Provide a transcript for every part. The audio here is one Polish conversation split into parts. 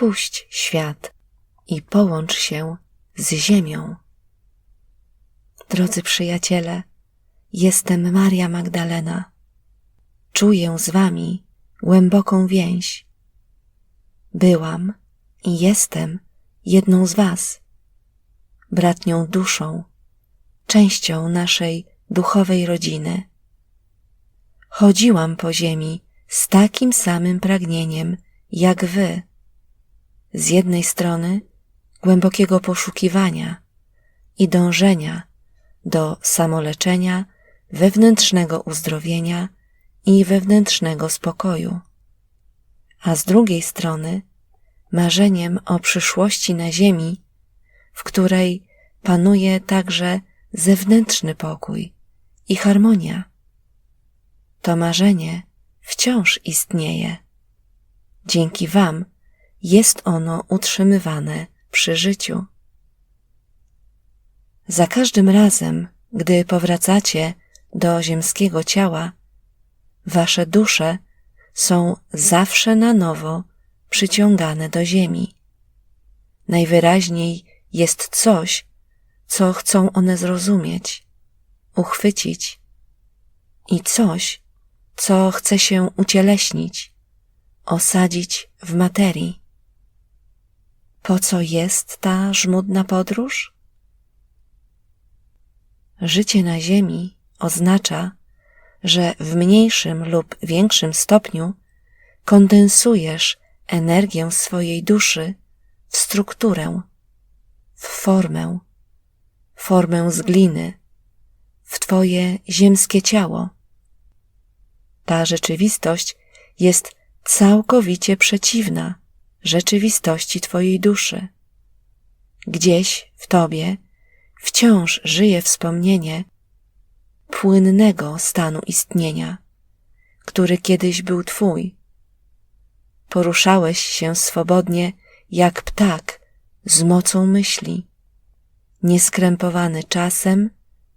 opuść świat i połącz się z ziemią. Drodzy przyjaciele, jestem Maria Magdalena. Czuję z wami głęboką więź. Byłam i jestem jedną z was, bratnią duszą, częścią naszej duchowej rodziny. Chodziłam po ziemi z takim samym pragnieniem jak wy. Z jednej strony głębokiego poszukiwania i dążenia do samoleczenia, wewnętrznego uzdrowienia i wewnętrznego spokoju, a z drugiej strony marzeniem o przyszłości na Ziemi, w której panuje także zewnętrzny pokój i harmonia. To marzenie wciąż istnieje. Dzięki Wam jest ono utrzymywane przy życiu. Za każdym razem, gdy powracacie do ziemskiego ciała, wasze dusze są zawsze na nowo przyciągane do ziemi. Najwyraźniej jest coś, co chcą one zrozumieć, uchwycić i coś, co chce się ucieleśnić, osadzić w materii. Po co jest ta żmudna podróż? Życie na Ziemi oznacza, że w mniejszym lub większym stopniu kondensujesz energię swojej duszy w strukturę, w formę, formę z gliny, w Twoje ziemskie ciało. Ta rzeczywistość jest całkowicie przeciwna rzeczywistości Twojej duszy. Gdzieś w Tobie wciąż żyje wspomnienie płynnego stanu istnienia, który kiedyś był Twój. Poruszałeś się swobodnie jak ptak z mocą myśli, nieskrępowany czasem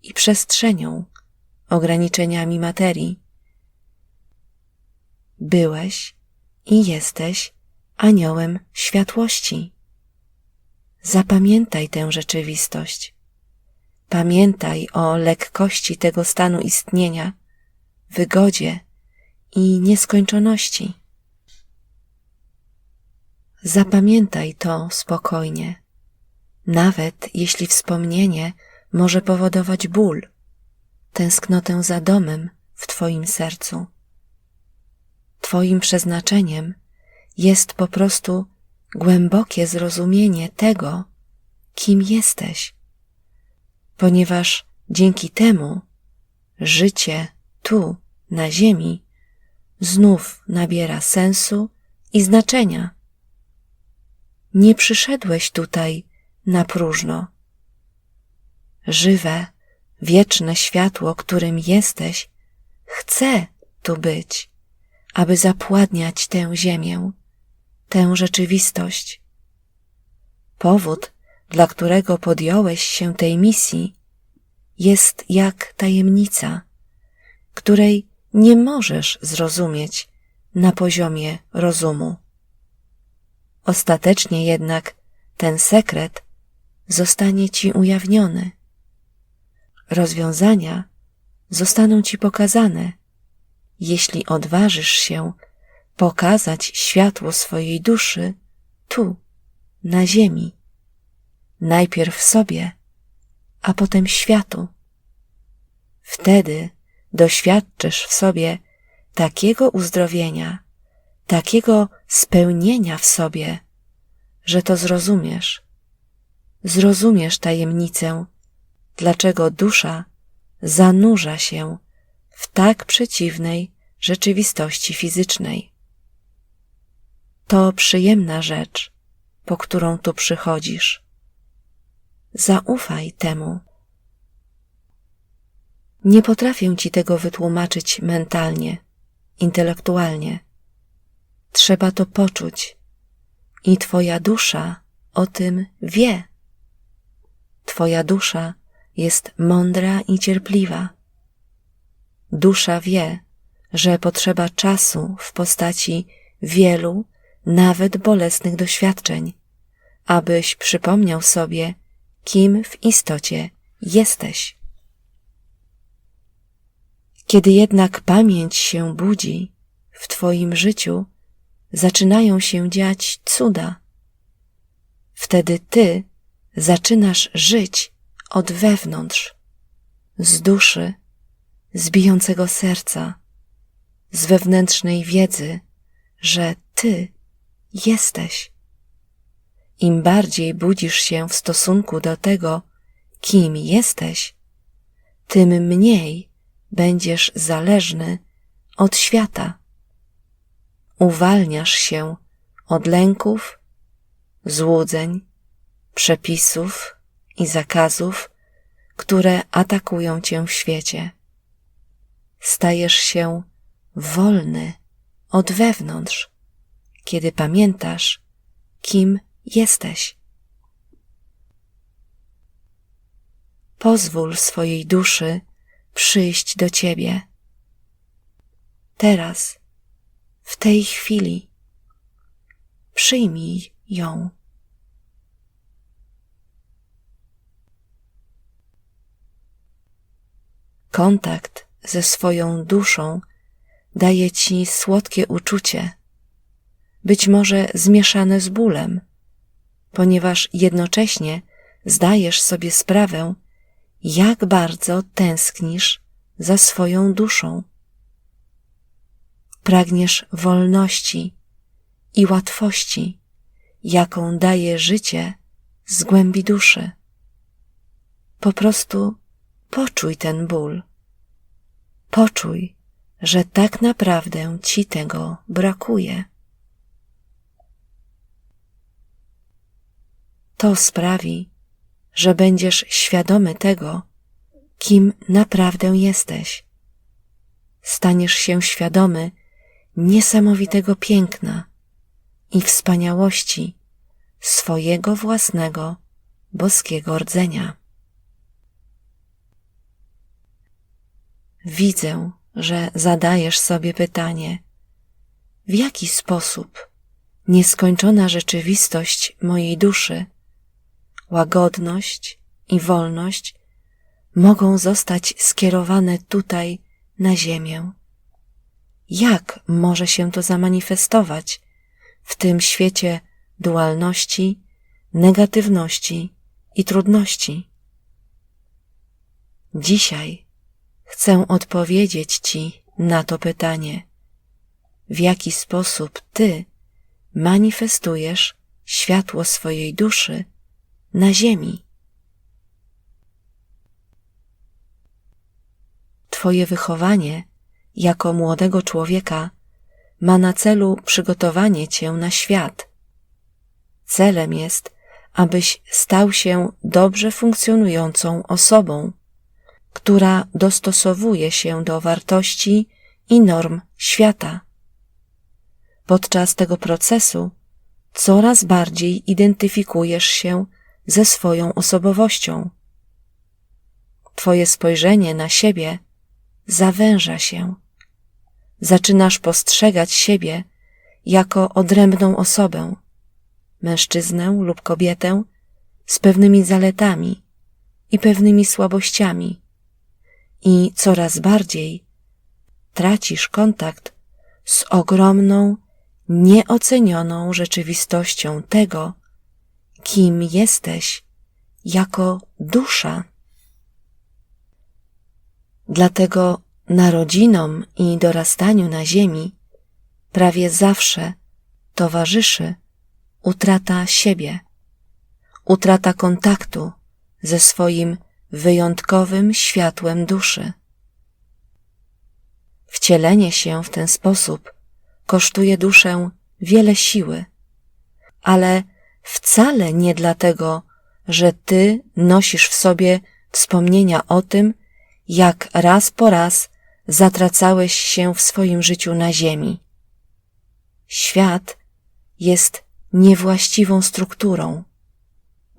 i przestrzenią, ograniczeniami materii. Byłeś i jesteś aniołem światłości. Zapamiętaj tę rzeczywistość. Pamiętaj o lekkości tego stanu istnienia, wygodzie i nieskończoności. Zapamiętaj to spokojnie, nawet jeśli wspomnienie może powodować ból, tęsknotę za domem w Twoim sercu. Twoim przeznaczeniem jest po prostu głębokie zrozumienie tego, kim jesteś, ponieważ dzięki temu życie tu, na Ziemi, znów nabiera sensu i znaczenia. Nie przyszedłeś tutaj na próżno. Żywe, wieczne światło, którym jesteś, chce tu być, aby zapładniać tę ziemię tę rzeczywistość. Powód, dla którego podjąłeś się tej misji, jest jak tajemnica, której nie możesz zrozumieć na poziomie rozumu. Ostatecznie jednak ten sekret zostanie ci ujawniony. Rozwiązania zostaną ci pokazane, jeśli odważysz się pokazać światło swojej duszy tu, na ziemi. Najpierw sobie, a potem światu. Wtedy doświadczysz w sobie takiego uzdrowienia, takiego spełnienia w sobie, że to zrozumiesz. Zrozumiesz tajemnicę, dlaczego dusza zanurza się w tak przeciwnej rzeczywistości fizycznej. To przyjemna rzecz, po którą tu przychodzisz. Zaufaj temu. Nie potrafię ci tego wytłumaczyć mentalnie, intelektualnie. Trzeba to poczuć i Twoja dusza o tym wie. Twoja dusza jest mądra i cierpliwa. Dusza wie, że potrzeba czasu w postaci wielu nawet bolesnych doświadczeń, abyś przypomniał sobie, kim w istocie jesteś. Kiedy jednak pamięć się budzi w Twoim życiu, zaczynają się dziać cuda. Wtedy Ty zaczynasz żyć od wewnątrz, z duszy, z bijącego serca, z wewnętrznej wiedzy, że Ty jesteś. Im bardziej budzisz się w stosunku do tego, kim jesteś, tym mniej będziesz zależny od świata. Uwalniasz się od lęków, złudzeń, przepisów i zakazów, które atakują cię w świecie. Stajesz się wolny od wewnątrz, kiedy pamiętasz, kim jesteś. Pozwól swojej duszy przyjść do Ciebie. Teraz, w tej chwili, przyjmij ją. Kontakt ze swoją duszą daje Ci słodkie uczucie, być może zmieszane z bólem, ponieważ jednocześnie zdajesz sobie sprawę, jak bardzo tęsknisz za swoją duszą. Pragniesz wolności i łatwości, jaką daje życie z głębi duszy. Po prostu poczuj ten ból. Poczuj, że tak naprawdę ci tego brakuje. To sprawi, że będziesz świadomy tego, kim naprawdę jesteś. Staniesz się świadomy niesamowitego piękna i wspaniałości swojego własnego boskiego rdzenia. Widzę, że zadajesz sobie pytanie, w jaki sposób nieskończona rzeczywistość mojej duszy łagodność i wolność mogą zostać skierowane tutaj na ziemię. Jak może się to zamanifestować w tym świecie dualności, negatywności i trudności? Dzisiaj chcę odpowiedzieć Ci na to pytanie. W jaki sposób Ty manifestujesz światło swojej duszy na ziemi. Twoje wychowanie jako młodego człowieka ma na celu przygotowanie cię na świat. Celem jest, abyś stał się dobrze funkcjonującą osobą, która dostosowuje się do wartości i norm świata. Podczas tego procesu coraz bardziej identyfikujesz się ze swoją osobowością. Twoje spojrzenie na siebie zawęża się. Zaczynasz postrzegać siebie jako odrębną osobę, mężczyznę lub kobietę z pewnymi zaletami i pewnymi słabościami, i coraz bardziej tracisz kontakt z ogromną, nieocenioną rzeczywistością tego, kim jesteś jako dusza. Dlatego narodzinom i dorastaniu na ziemi prawie zawsze towarzyszy utrata siebie, utrata kontaktu ze swoim wyjątkowym światłem duszy. Wcielenie się w ten sposób kosztuje duszę wiele siły, ale wcale nie dlatego, że ty nosisz w sobie wspomnienia o tym, jak raz po raz zatracałeś się w swoim życiu na ziemi. Świat jest niewłaściwą strukturą,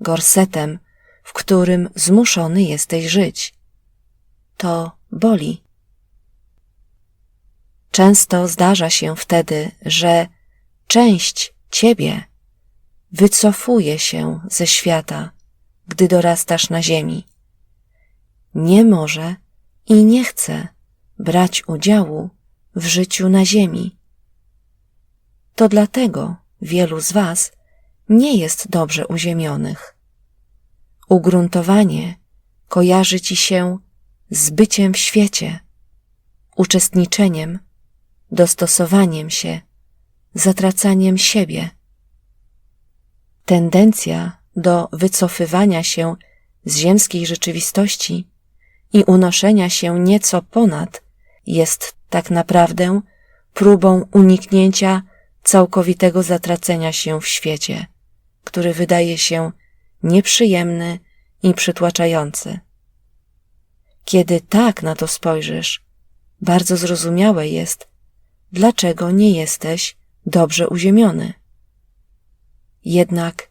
gorsetem, w którym zmuszony jesteś żyć. To boli. Często zdarza się wtedy, że część ciebie wycofuje się ze świata, gdy dorastasz na ziemi. Nie może i nie chce brać udziału w życiu na ziemi. To dlatego wielu z Was nie jest dobrze uziemionych. Ugruntowanie kojarzy Ci się z byciem w świecie, uczestniczeniem, dostosowaniem się, zatracaniem siebie. Tendencja do wycofywania się z ziemskiej rzeczywistości i unoszenia się nieco ponad jest tak naprawdę próbą uniknięcia całkowitego zatracenia się w świecie, który wydaje się nieprzyjemny i przytłaczający. Kiedy tak na to spojrzysz, bardzo zrozumiałe jest, dlaczego nie jesteś dobrze uziemiony. Jednak,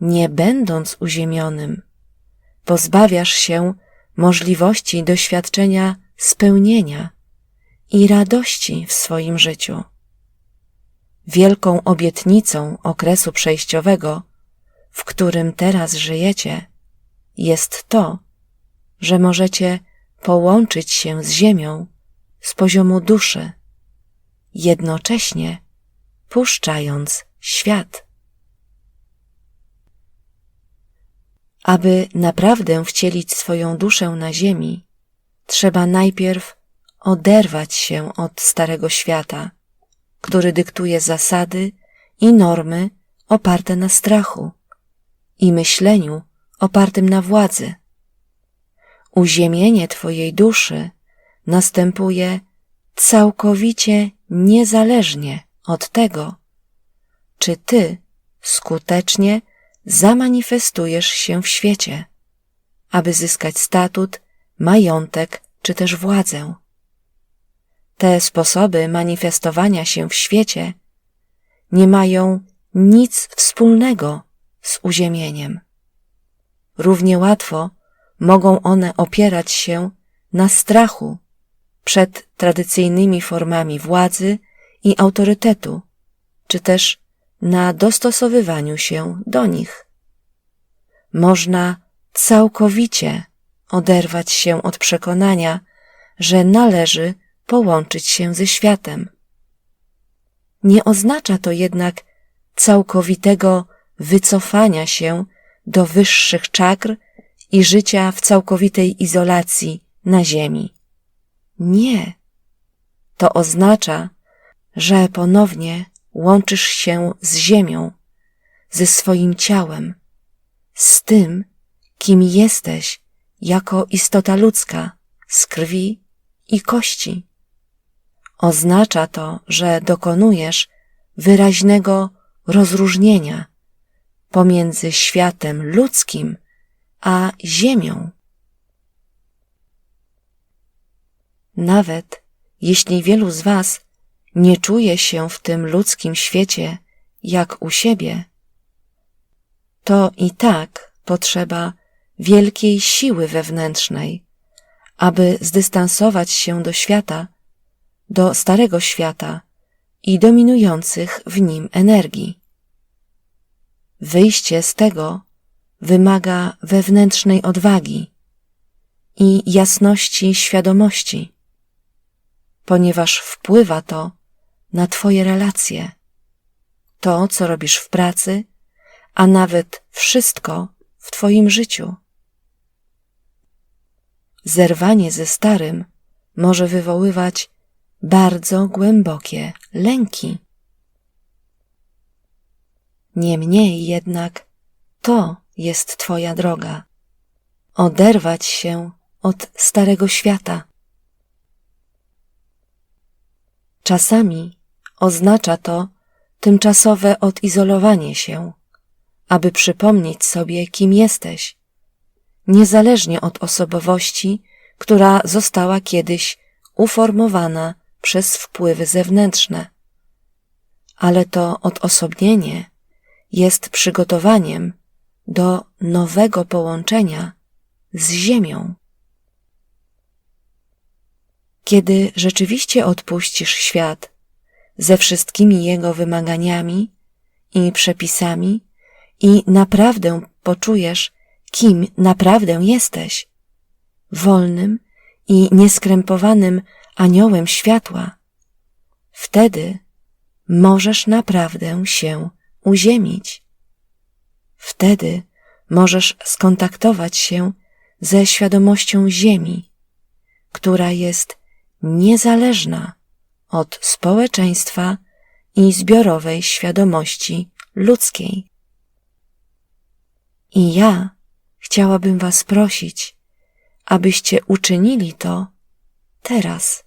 nie będąc uziemionym, pozbawiasz się możliwości doświadczenia spełnienia i radości w swoim życiu. Wielką obietnicą okresu przejściowego, w którym teraz żyjecie, jest to, że możecie połączyć się z Ziemią z poziomu duszy, jednocześnie puszczając świat. Aby naprawdę wcielić swoją duszę na Ziemi, trzeba najpierw oderwać się od starego świata, który dyktuje zasady i normy oparte na strachu i myśleniu opartym na władzy. Uziemienie Twojej duszy następuje całkowicie niezależnie od tego, czy Ty skutecznie zamanifestujesz się w świecie, aby zyskać statut, majątek czy też władzę. Te sposoby manifestowania się w świecie nie mają nic wspólnego z uziemieniem. Równie łatwo mogą one opierać się na strachu przed tradycyjnymi formami władzy i autorytetu, czy też na dostosowywaniu się do nich. Można całkowicie oderwać się od przekonania, że należy połączyć się ze światem. Nie oznacza to jednak całkowitego wycofania się do wyższych czakr i życia w całkowitej izolacji na Ziemi. Nie. To oznacza, że ponownie łączysz się z Ziemią, ze swoim ciałem, z tym, kim jesteś jako istota ludzka z krwi i kości. Oznacza to, że dokonujesz wyraźnego rozróżnienia pomiędzy światem ludzkim a Ziemią. Nawet jeśli wielu z Was nie czuje się w tym ludzkim świecie jak u siebie, to i tak potrzeba wielkiej siły wewnętrznej, aby zdystansować się do świata, do starego świata i dominujących w nim energii. Wyjście z tego wymaga wewnętrznej odwagi i jasności świadomości, ponieważ wpływa to na Twoje relacje, to, co robisz w pracy, a nawet wszystko w Twoim życiu. Zerwanie ze starym może wywoływać bardzo głębokie lęki. Niemniej jednak to jest Twoja droga. Oderwać się od starego świata. Czasami oznacza to tymczasowe odizolowanie się, aby przypomnieć sobie, kim jesteś, niezależnie od osobowości, która została kiedyś uformowana przez wpływy zewnętrzne. Ale to odosobnienie jest przygotowaniem do nowego połączenia z Ziemią. Kiedy rzeczywiście odpuścisz świat ze wszystkimi jego wymaganiami i przepisami i naprawdę poczujesz, kim naprawdę jesteś. Wolnym i nieskrępowanym aniołem światła. Wtedy możesz naprawdę się uziemić. Wtedy możesz skontaktować się ze świadomością Ziemi, która jest niezależna od społeczeństwa i zbiorowej świadomości ludzkiej. I ja chciałabym Was prosić, abyście uczynili to teraz,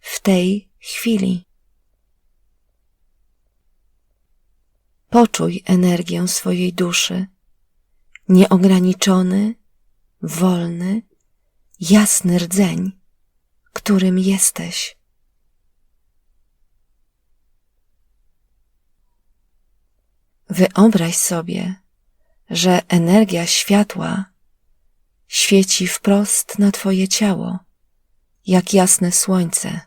w tej chwili. Poczuj energię swojej duszy, nieograniczony, wolny, jasny rdzeń, którym jesteś. Wyobraź sobie, że energia światła świeci wprost na Twoje ciało, jak jasne słońce,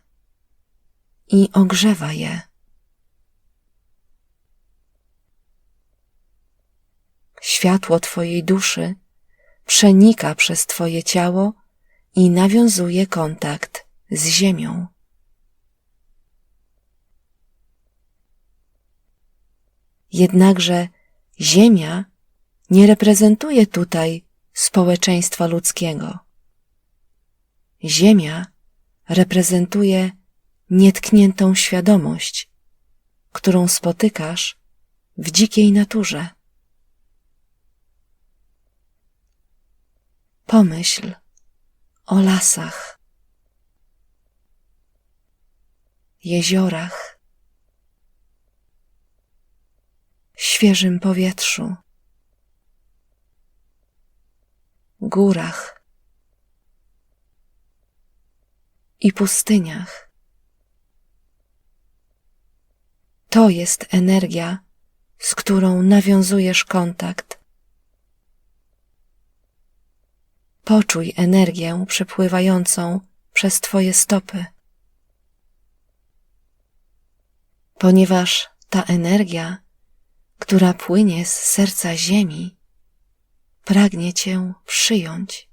i ogrzewa je. Światło Twojej duszy przenika przez Twoje ciało i nawiązuje kontakt z Ziemią. Jednakże Ziemia nie reprezentuje tutaj społeczeństwa ludzkiego. Ziemia reprezentuje nietkniętą świadomość, którą spotykasz w dzikiej naturze. Pomyśl o lasach, jeziorach, świeżym powietrzu, górach i pustyniach. To jest energia, z którą nawiązujesz kontakt. Poczuj energię przepływającą przez Twoje stopy. Ponieważ ta energia, która płynie z serca Ziemi, pragnie Cię przyjąć.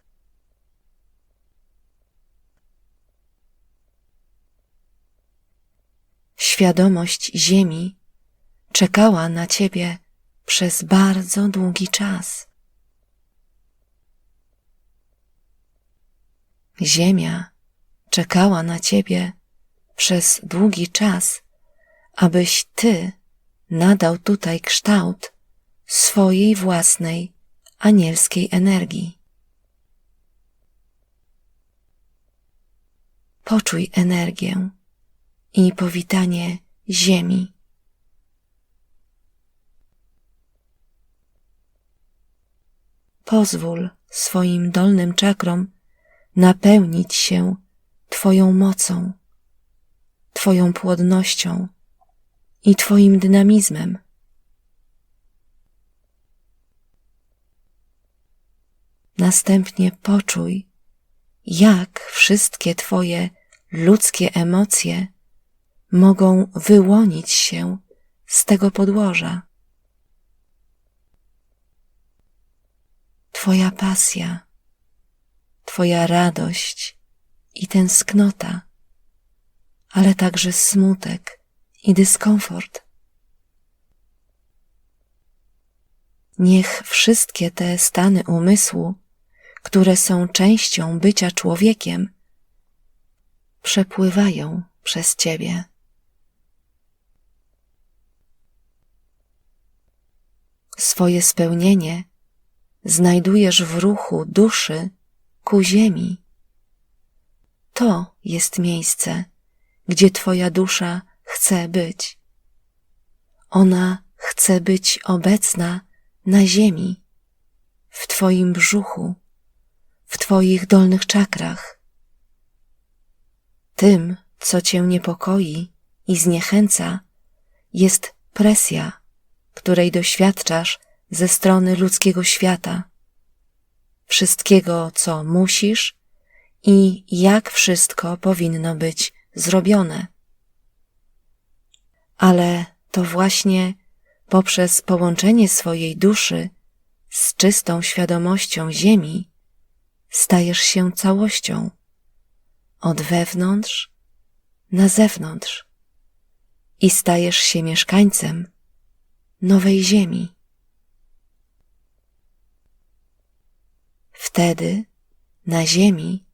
Świadomość Ziemi czekała na Ciebie przez bardzo długi czas. Ziemia czekała na Ciebie przez długi czas, abyś Ty nadał tutaj kształt swojej własnej anielskiej energii. Poczuj energię i powitanie Ziemi. Pozwól swoim dolnym czakrom napełnić się Twoją mocą, Twoją płodnością i Twoim dynamizmem. Następnie poczuj, jak wszystkie Twoje ludzkie emocje mogą wyłonić się z tego podłoża. Twoja pasja, Twoja radość i tęsknota, ale także smutek i dyskomfort. Niech wszystkie te stany umysłu które są częścią bycia człowiekiem, przepływają przez Ciebie. Swoje spełnienie znajdujesz w ruchu duszy ku ziemi. To jest miejsce, gdzie Twoja dusza chce być. Ona chce być obecna na ziemi, w Twoim brzuchu w Twoich dolnych czakrach. Tym, co Cię niepokoi i zniechęca, jest presja, której doświadczasz ze strony ludzkiego świata, wszystkiego, co musisz i jak wszystko powinno być zrobione. Ale to właśnie poprzez połączenie swojej duszy z czystą świadomością Ziemi, stajesz się całością. Od wewnątrz na zewnątrz. I stajesz się mieszkańcem nowej Ziemi. Wtedy na Ziemi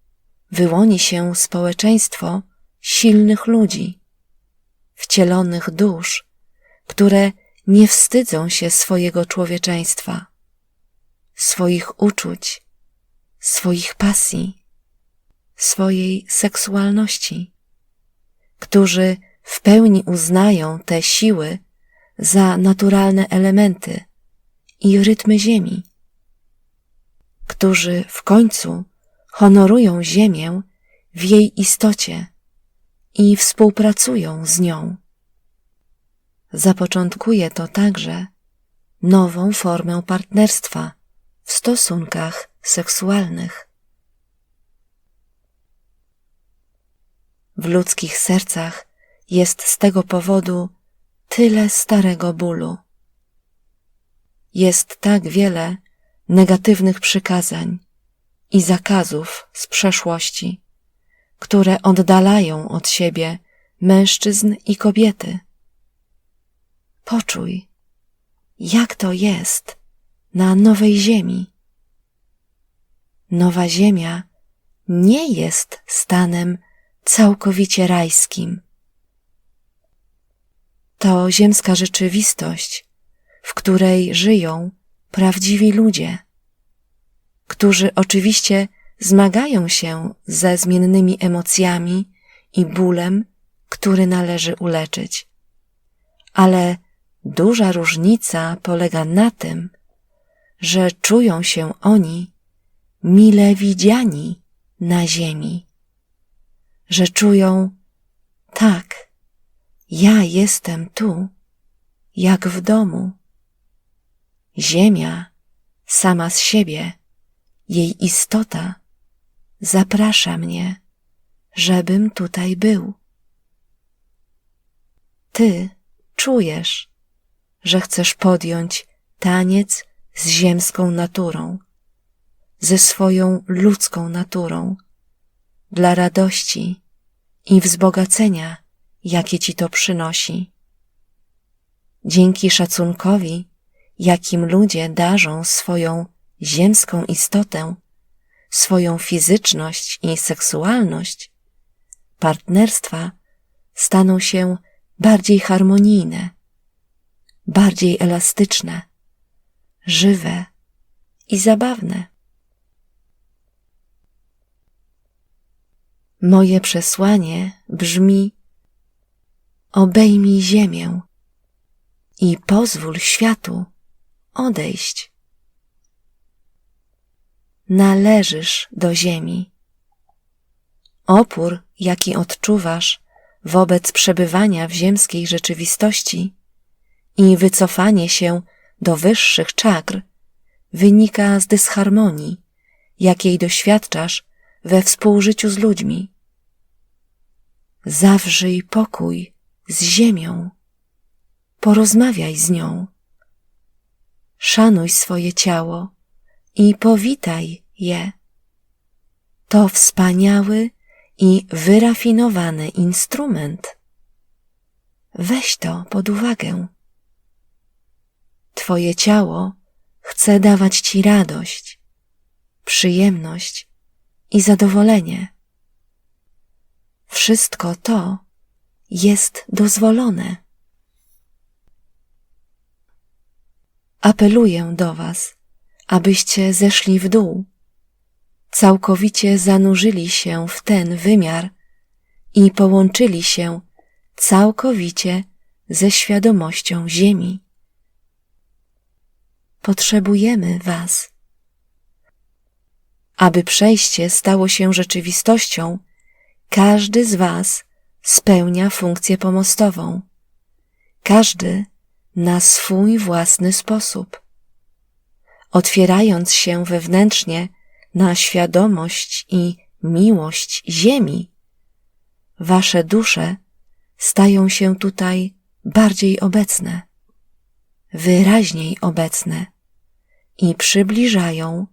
wyłoni się społeczeństwo silnych ludzi, wcielonych dusz, które nie wstydzą się swojego człowieczeństwa, swoich uczuć, swoich pasji, swojej seksualności, którzy w pełni uznają te siły za naturalne elementy i rytmy Ziemi, którzy w końcu honorują Ziemię w jej istocie i współpracują z nią. Zapoczątkuje to także nową formę partnerstwa w stosunkach seksualnych. W ludzkich sercach jest z tego powodu tyle starego bólu. Jest tak wiele negatywnych przykazań i zakazów z przeszłości, które oddalają od siebie mężczyzn i kobiety. Poczuj, jak to jest na nowej ziemi. Nowa ziemia nie jest stanem całkowicie rajskim. To ziemska rzeczywistość, w której żyją prawdziwi ludzie, którzy oczywiście zmagają się ze zmiennymi emocjami i bólem, który należy uleczyć. Ale duża różnica polega na tym, że czują się oni mile widziani na ziemi, że czują tak, ja jestem tu, jak w domu. Ziemia sama z siebie, jej istota zaprasza mnie, żebym tutaj był. Ty czujesz, że chcesz podjąć taniec z ziemską naturą, ze swoją ludzką naturą, dla radości i wzbogacenia, jakie ci to przynosi. Dzięki szacunkowi, jakim ludzie darzą swoją ziemską istotę, swoją fizyczność i seksualność, partnerstwa staną się bardziej harmonijne, bardziej elastyczne, żywe i zabawne. Moje przesłanie brzmi: Obejmij ziemię i pozwól światu odejść. Należysz do ziemi. Opór, jaki odczuwasz wobec przebywania w ziemskiej rzeczywistości i wycofanie się do wyższych czakr, wynika z dysharmonii, jakiej doświadczasz we współżyciu z ludźmi. Zawrzyj pokój z ziemią, porozmawiaj z nią, szanuj swoje ciało i powitaj je. To wspaniały i wyrafinowany instrument. Weź to pod uwagę. Twoje ciało chce dawać Ci radość, przyjemność i zadowolenie. Wszystko to jest dozwolone. Apeluję do Was, abyście zeszli w dół, całkowicie zanurzyli się w ten wymiar i połączyli się całkowicie ze świadomością Ziemi. Potrzebujemy Was. Aby przejście stało się rzeczywistością, każdy z Was spełnia funkcję pomostową. Każdy na swój własny sposób. Otwierając się wewnętrznie na świadomość i miłość Ziemi, Wasze dusze stają się tutaj bardziej obecne, wyraźniej obecne i przybliżają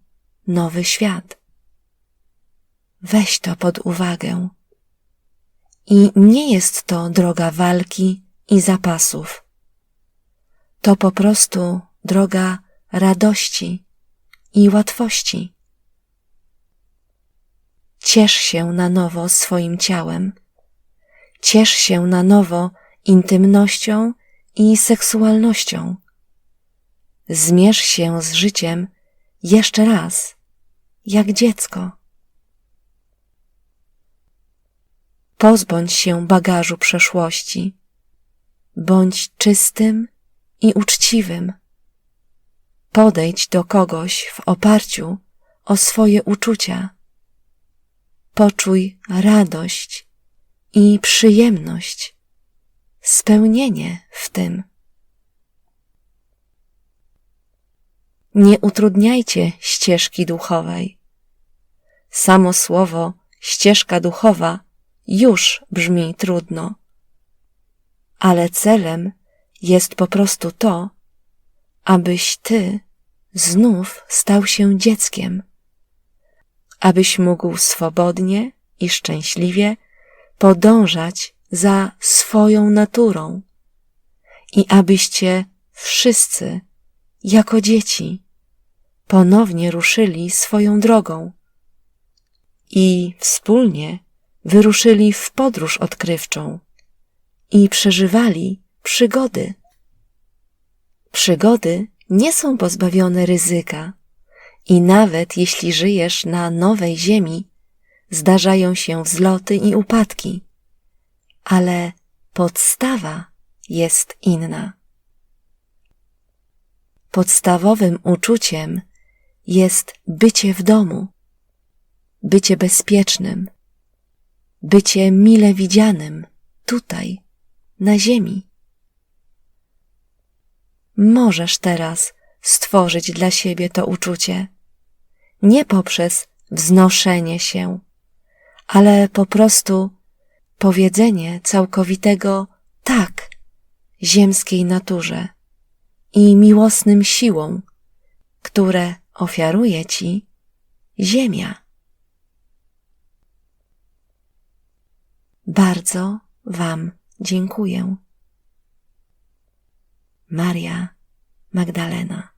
nowy świat. Weź to pod uwagę. I nie jest to droga walki i zapasów. To po prostu droga radości i łatwości. Ciesz się na nowo swoim ciałem. Ciesz się na nowo intymnością i seksualnością. Zmierz się z życiem jeszcze raz, jak dziecko. Pozbądź się bagażu przeszłości. Bądź czystym i uczciwym. Podejdź do kogoś w oparciu o swoje uczucia. Poczuj radość i przyjemność, spełnienie w tym. Nie utrudniajcie ścieżki duchowej. Samo słowo ścieżka duchowa już brzmi trudno, ale celem jest po prostu to, abyś ty znów stał się dzieckiem, abyś mógł swobodnie i szczęśliwie podążać za swoją naturą. I abyście wszyscy, jako dzieci, ponownie ruszyli swoją drogą. I wspólnie wyruszyli w podróż odkrywczą. I przeżywali przygody. Przygody nie są pozbawione ryzyka i nawet jeśli żyjesz na nowej ziemi, zdarzają się wzloty i upadki, ale podstawa jest inna. Podstawowym uczuciem jest bycie w domu, bycie bezpiecznym, bycie mile widzianym tutaj, na ziemi. Możesz teraz stworzyć dla siebie to uczucie, nie poprzez wznoszenie się, ale po prostu powiedzenie całkowitego tak ziemskiej naturze i miłosnym siłom, które ofiaruje ci Ziemia. Bardzo Wam dziękuję. Maria Magdalena